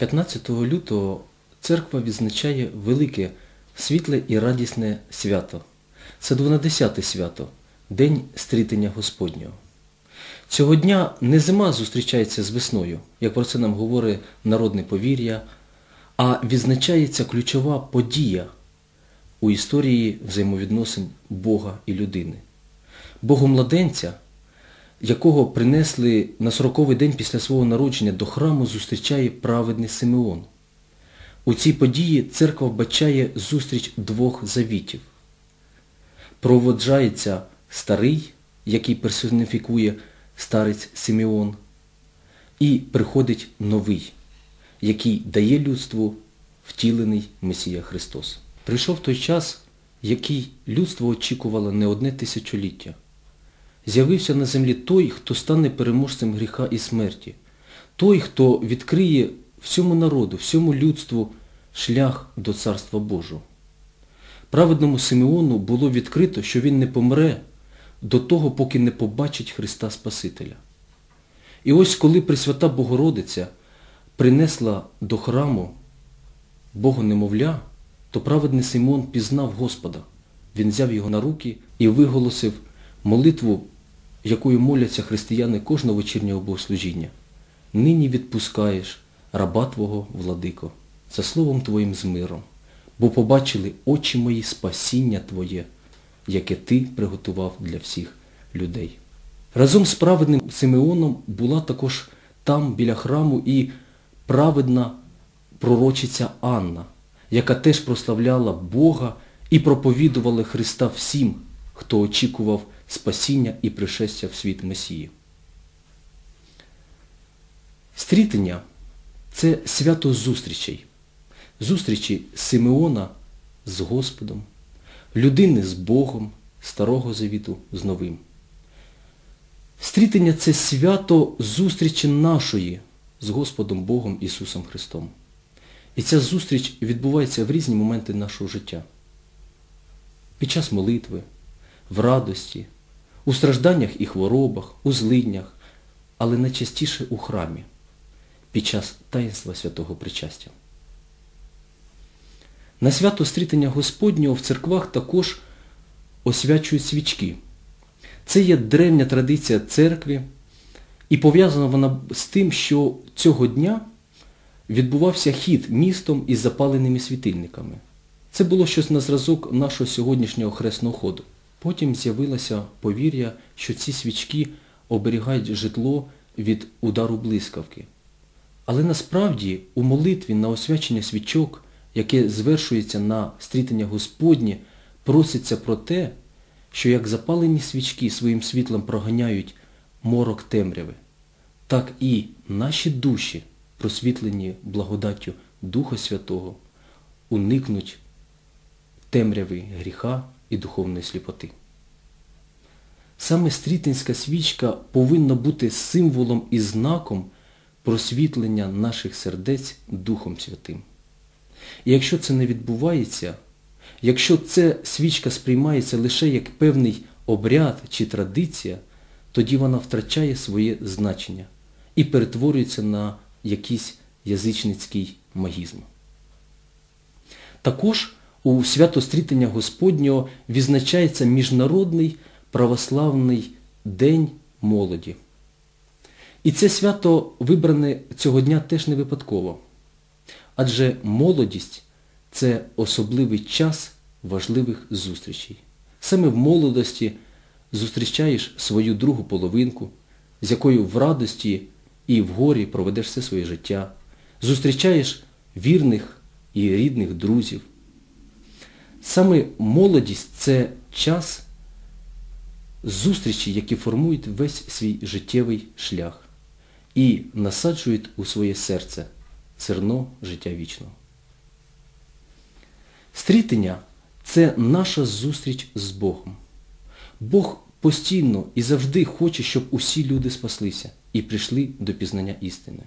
15 лютого церква відзначає велике, світле і радісне свято. Це 12 свято, День стрітення Господнього. Цього дня не зима зустрічається з весною, як про це нам говорить народне повір'я, а відзначається ключова подія у історії взаємовідносин Бога і людини. Богомладенця, якого принесли на сороковий день після свого народження до храму, зустрічає праведний Симеон. У цій події церква вбачає зустріч двох завітів. Проводжається старий, який персоніфікує старець Симеон, і приходить новий, який дає людству втілений Месія Христос. Прийшов той час, який людство очікувало не одне тисячоліття. З'явився на землі той, хто стане переможцем гріха і смерті, той, хто відкриє всьому народу, всьому людству шлях до Царства Божого. Праведному Симеону було відкрито, що він не помре до того, поки не побачить Христа Спасителя. І ось коли Пресвята Богородиця принесла до храму Богу немовля, то праведний Симон пізнав Господа. Він взяв його на руки і виголосив молитву, якою моляться християни кожного вечірнього богослужіння. Нині відпускаєш раба Твого, владико, за словом Твоїм з миром, бо побачили очі мої спасіння Твоє, яке Ти приготував для всіх людей. Разом з праведним Симеоном була також там, біля храму, і праведна пророчиця Анна, яка теж прославляла Бога і проповідувала Христа всім, хто очікував спасіння і пришестя в світ Месії. Стрітення це свято зустрічей, зустрічі Симеона з Господом, людини з Богом, Старого Завіту з Новим. Стрітення це свято зустрічі нашої з Господом Богом Ісусом Христом. І ця зустріч відбувається в різні моменти нашого життя. Під час молитви, в радості, у стражданнях і хворобах, у злиднях, але найчастіше у храмі, під час таїнства святого причастя. На свято стрітення Господнього в церквах також освячують свічки. Це є древня традиція церкви, і пов'язана вона з тим, що цього дня відбувався хід містом із запаленими світильниками. Це було щось на зразок нашого сьогоднішнього хресного ходу. Потім з'явилося повір'я, що ці свічки оберігають житло від удару блискавки. Але насправді у молитві на освячення свічок, яке звершується на стрітення Господнє, проситься про те, що як запалені свічки своїм світлом проганяють морок темряви, так і наші душі, просвітлені благодаттю Духа Святого, уникнуть темряви гріха і духовної сліпоти. Саме стрітинська свічка повинна бути символом і знаком просвітлення наших сердець Духом Святим. І якщо це не відбувається, якщо ця свічка сприймається лише як певний обряд чи традиція, тоді вона втрачає своє значення і перетворюється на якийсь язичницький магізм. Також у свято стрітення Господнього відзначається Міжнародний православний День молоді. І це свято вибране цього дня теж не випадково. Адже молодість це особливий час важливих зустрічей. Саме в молодості зустрічаєш свою другу половинку, з якою в радості і в горі проведеш все своє життя, зустрічаєш вірних і рідних друзів. Саме молодість це час зустрічі, які формують весь свій життєвий шлях і насаджують у своє серце зерно життя вічного. Стрітення це наша зустріч з Богом. Бог постійно і завжди хоче, щоб усі люди спаслися і прийшли до пізнання істини.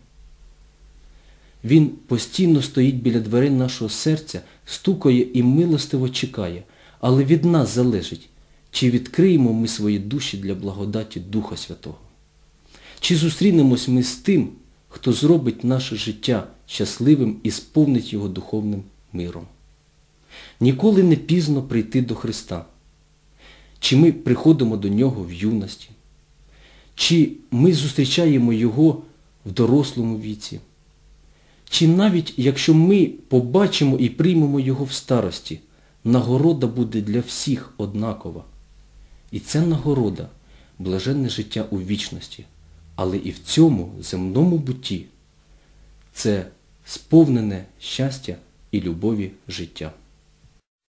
Він постійно стоїть біля дверей нашого серця, стукає і милостиво чекає, але від нас залежить, чи відкриємо ми свої душі для благодаті Духа Святого. Чи зустрінемось ми з тим, хто зробить наше життя щасливим і сповнить його духовним миром. Ніколи не пізно прийти до Христа. Чи ми приходимо до Нього в юності, чи ми зустрічаємо Його в дорослому віці, чи навіть якщо ми побачимо і приймемо Його в старості, нагорода буде для всіх однакова. І це нагорода блаженне життя у вічності, але і в цьому земному бутті це сповнене щастя і любові життя.